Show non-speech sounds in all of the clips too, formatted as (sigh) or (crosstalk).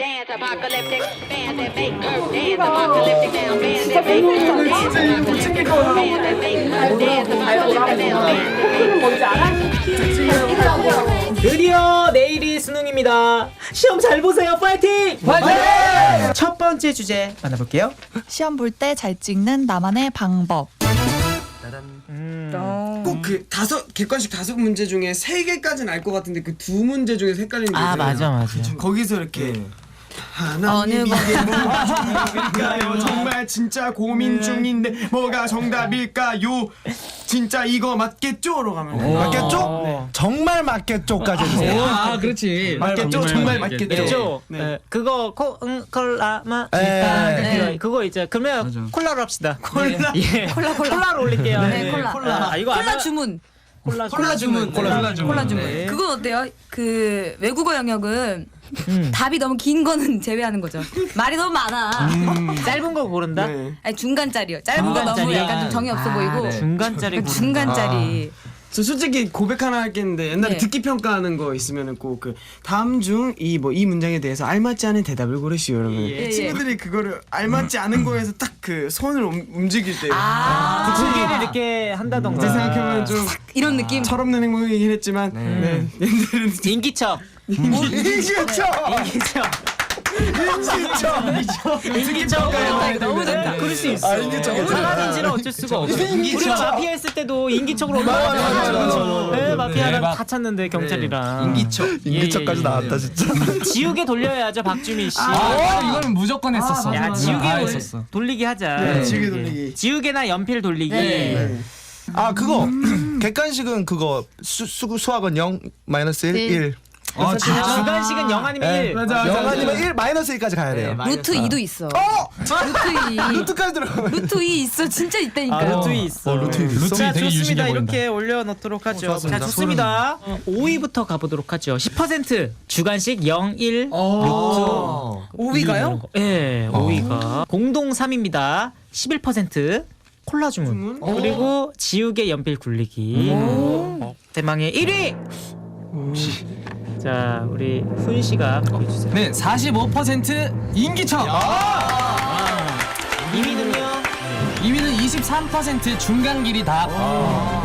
dance, apocalyptic band that make her dance, apocalyptic now band that make her dance, apocalyptic band that make her dance, apocalyptic now band that make her 드디어 내일이 수능입니다. 시험 잘 보세요. 파이팅! 파이팅! 첫 번째 주제 만나볼게요. 시험 볼 때 잘 찍는 나만의 방법. 꼭 그 다섯 객관식 다섯 문제 중에 세 개까지는 알 것 같은데 그 두 문제 중에 헷갈리는 게 아 있잖아요. 맞아 맞아. 거기서 이렇게 네. 어느 이게 뭐가 정답일까요? 정말 진짜 고민 중인데 뭐가 정답일까요? 진짜 이거 맞겠죠?로 가면 돼요. 맞겠죠? 정말 맞겠죠까지 해주세요. 아, 그렇지. 맞겠죠? 정말 맞겠죠? 네. 네. 그거 코, 응, 콜라 마 네. 아, 네. 그거, 그거 이제 그러면 맞아. 콜라로 합시다. 콜라. 예. 콜라 콜라. 콜라로 올릴게요. 네, 콜라. 아, 이거 콜라 주문. 콜라 콜라 주문. 콜라 주문. 콜라 주문. 네. 그건 어때요? 그 외국어 영역은 음. (laughs) 답이 너무 긴 거는 (laughs) 제외하는 거죠. 말이 너무 많아. (laughs) 짧은 거 고른다. 네. 아니 중간짜리요. 짧은 거 너무 중간짜리. 약간 좀 정이 없어 보이고. 네. 중간짜리 그 고른다. 중간짜리. 저 솔직히 고백 하나 할겠는데 옛날에 네. 듣기 평가하는 거 있으면은 꼭 그 다음 중 이 뭐 이 문장에 대해서 알맞지 않은 대답을 고르시오 이러면 예. 친구들이 그거를 알맞지 않은 거에서 딱 그 손을 움- 움직일 때 아, 소개를 이렇게 한다던가. 이제 생각해보면 좀 이런 느낌. 철없는 행동이긴 했지만 네. 얘들은 인기척. 인기척 인기척. 인기척 인기척. 너무 좋다. 그럴 수 있어. 사람인지는 어쩔 수가 없어. 우리가 마피아 했을 때도 인기척으로 올라가잖아요. 네, 마피아랑 대박. 다 찾는데 경찰이랑. 인기척. 인기척까지 예, 예, 나왔다 예. 진짜. 지우개 돌려야죠 박주민 씨. 아, 이거는 무조건 했었어. 야 지우개 돌-. 돌리기 하자. 네, 지우개 돌리기 지우개나 연필 돌리기. 네. 아 그거 (clears throat) 객관식은 그거 수, 수 수학은 0 마이너스 1 일. 1. 아, 아, 진짜? 주간식은 0 아니면 네. 1. 맞아, 0 아니면 1 마이너스 1까지 가야 돼요. 루트 2도 있어. 루트 2. 루트까지 들어. 루트 2 있어. 진짜 있다니까. 아, 루트 있어. 어, 루트 있어? 루트 자, 되게 유식해 좋습니다. 보인다. 이렇게 올려놓도록 하죠. 좋았습니다. 자, 좋습니다. 5위부터 가보도록 하죠. 10% 주간식 0, 1 루트 5위가요? 예, 5위가 공동 3위입니다. 11% 콜라 주문. 그리고 지우개 연필 굴리기. 어, 대망의 1위. 자, 우리 훈 씨가 보여주세요. 네, 45% 인기척. 2위는요. 2위는 23% 중간 길이 답. 어,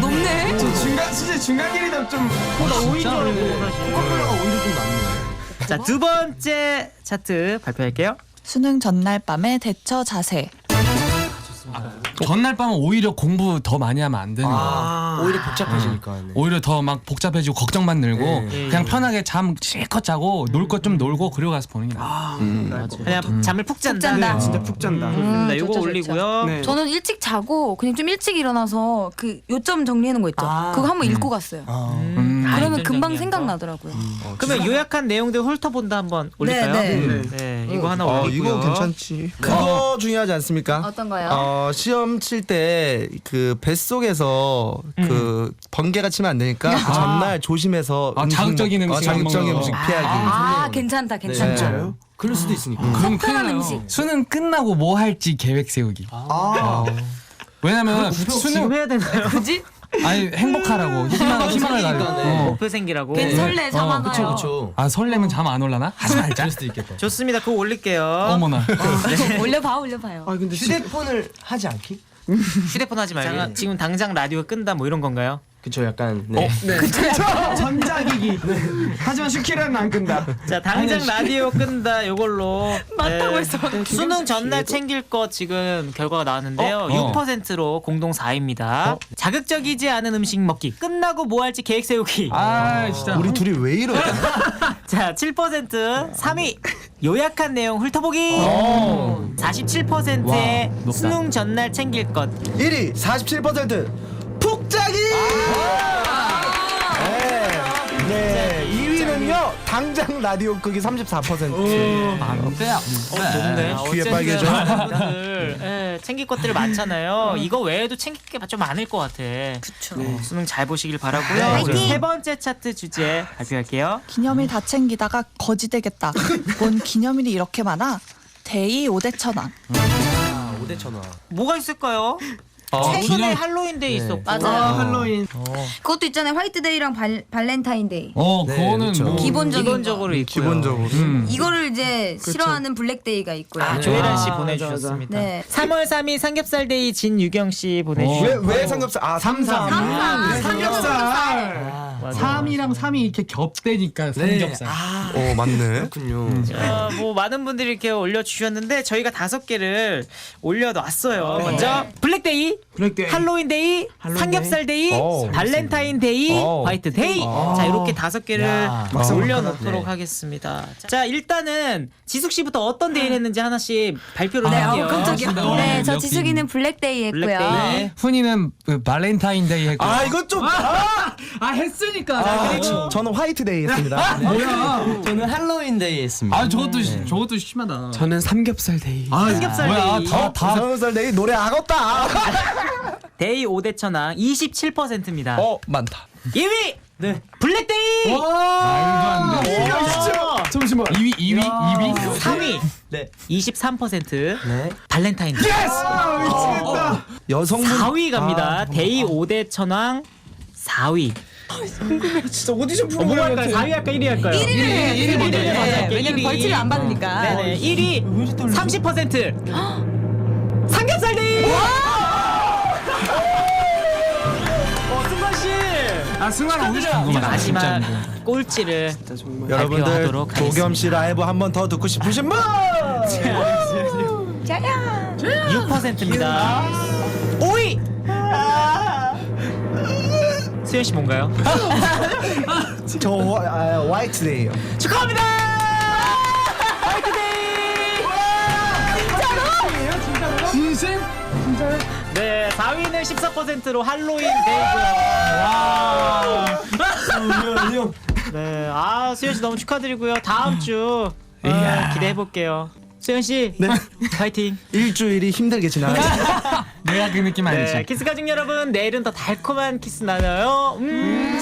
높네. 저 중간 진짜 중간 길이다 좀나 5위인 줄 알고 사실. 콜라가 오히려 좀 낫네 자, 두 번째 차트 발표할게요. 수능 전날 밤의 대처 자세. 전날 밤은 오히려 공부 더 많이 하면 안 되는. 아, 오히려 복잡해지니까. 네. 오히려 더 막 복잡해지고 걱정만 늘고 네. 그냥 편하게 잠 실컷 자고 놀 것 좀 놀고 그리고 가서 보는 게 나아. 그냥 잠을 푹 잔다. 잔다. 네, 진짜 푹 잔다 좋습니다. 음, 요거 좋죠, 올리고요. 네. 저는 일찍 자고 그냥 좀 일찍 일어나서 그 요점 놓은 거 있죠. 그거 한번 읽고 갔어요. 음. 아, 그러면 요점 금방 정리한 생각나더라고요. 그러면 요약한 내용들 훑어본다 한번 올릴까요? 네, 네. 네, 이거 하나 어 올리고요. 이거 괜찮지. 그거 중요하지 않습니까? 어떤 거요? 어 시험 칠 때 그 뱃속에서 그 번개가 치면 안 되니까 그 전날 조심해서 아, 음식 자극적인 먹- 음식 어, 안 자극적인 먹는 음식 거. 피하기. 아, 괜찮다, 괜찮다. 진짜요? 그럴 수도 있으니까. 그럼 큰일 특별한 나요. 음식. 수능 끝나고 뭐 할지 계획 세우기. 아. 왜냐면 지금 수능 해야 되나요? 그지? 아니 행복하라고 희망 희망을 가지고. 어. 목표 생기라고. 괜히 설레, 잠아가요. 그쵸 그쵸. 아 설레면 잠 안 올라나? 하지 말자. 그럴 수도 있겠다. 좋습니다. 그거 올릴게요. 어머나. 올려봐, 올려봐요. 아 근데 휴대폰을 하지 않기? 휴대폰 하지 말고 지금 당장 라디오 끈다 뭐 이런 건가요? 그쵸 약간 네. (laughs) 네. (laughs) 전자기기. 하지만 슈키라는 안 끈다. 자, 당장 라디오 끈다 요걸로 (laughs) 맞다고 네, 했어. 수능 전날 챙길 것 지금 결과가 나왔는데요. 어? 6%로 공동 4위입니다. 자극적이지 않은 음식 먹기. 끝나고 뭐 할지 계획 세우기. 아 진짜. 우리 둘이 왜 이러냐? 자, 7% 3위. 요약한 내용 훑어보기. 47%의 와, 높다. 수능 전날 챙길 것. 1위 47% 푹자기. 네. 네. 2위는요 당장 라디오 끄기 34%. 안 돼요. 좋은데. 귀에 빨개져. 여러분들, 예, 챙길 것들이 많잖아요. 이거 외에도 챙길 게 좀 많을 것 같아. 그쵸. 어, 수능 잘 보시길 바라고요. 우리 세 번째 차트 주제 발표할게요. 기념일 다 챙기다가 거지 되겠다. 뭔 기념일이 이렇게 많아? 대이 오대 천왕. 아, 5대 천원. 뭐가 있을까요? 최근에 할로윈데이 있었고. 맞아요. 아 할로윈. 그것도 있잖아요. 화이트데이랑 발, 발렌타인데이. 어 네, 그거는 그렇죠. 뭐 기본적인 기본적으로 거. 있고요. 기본적으로. 음. 이거를 이제 싫어하는 블랙데이가 있고요. 아, 조혜란 씨 아, 보내주셨습니다. 네. 3월 3일 삼겹살 데이 진유경 씨 보내주셨고. 왜, 왜 삼겹살? 아, 삼삼. 삼삼. 삼겹살. 3이랑 3이 이렇게 겹대니까 삼겹살. 어, 맞네. 그렇군요. 어, 뭐 많은 분들이 이렇게 올려주셨는데 저희가 다섯 개를 올려놨어요. 먼저 블랙데이, 블랙데이. 할로윈 데이, 삼겹살 데이, 오. 발렌타인 데이, 오. 화이트 데이. 자 이렇게 다섯 개를 야, 어, 올려 놓도록 하겠습니다. 자 일단은 지숙 씨부터 어떤 데이를 했는지 하나씩 발표를 네, 할게요. 어, 깜짝이야. 네, 네, 저. 지숙이는 블랙데이 했고요. 블랙데이. 네. 훈이는 그 발렌타인데이 했고. 아, 이건 좀. 아, 아 했으니까. 아, 저- 저는 화이트데이 했습니다. 뭐야? 저는 할로윈 데이 했습니다. 아 저것도 시- 저것도 심하다. 저는 삼겹살 데이. 아, 삼겹살 뭐야? 데이. 다 다. 삼겹살 데이 노래 아겁다. (laughs) 데이 5대 천왕 27%입니다. 어, 많다. 2위 블랙데이. 말도 안 돼. 잠시만. 2위 2위 2위. 3위 네. 23% 네. 발렌타인 데이. 아 미치겠다. 여성분 4위 갑니다. 데이 5대 천왕 4위. 진짜 오디션 어, 프로그램 뭐 할까요? 4위 할까요? 1위 할까요? 1위를 해. 1위 먼저 네, 해. 맞아요. 왜냐면 1위. 벌칙을 안 받으니까. 네네. 1위 30%. 삼겹살 데이. 아 승관 오디션 궁금하다. 마지막 진짜. 꼴찌를 여러분들 발표하도록 도겸 씨 라이브 한 번 더 듣고 싶으신 분? 6%입니다. 5위. 수현 씨 뭔가요? 저 와, 화이트데이요. 축하합니다. 화이트데이. 진심? 네, 4위는 14%로 할로윈 데이고요. 와. 네, 아 수현 씨 너무 축하드리고요. 다음 주 아, 기대해 볼게요. 수현 씨, 네, 파이팅. 일주일이 힘들게 지나요. 내가 그 느낌 알지? 네, 키스 가족 여러분, 내일은 더 달콤한 키스 나눠요. 음.